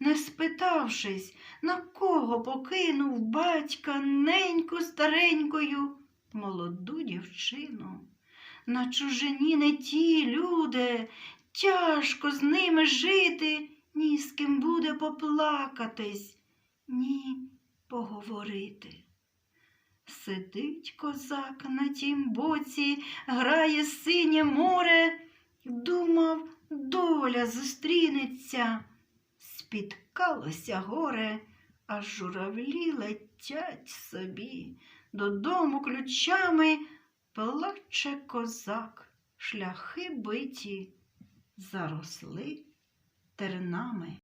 не спитавшись, на кого покинув батька неньку старенькою молоду дівчину. На чужині не ті люди, тяжко з ними жити, ні з ким буде поплакатись, ні поговорити. Сидить козак на тім боці, грає синє море, думав, доля зустрінеться. Спіткалося горе, аж журавлі летять собі. Додому ключами плаче козак, шляхи биті, заросли тернами.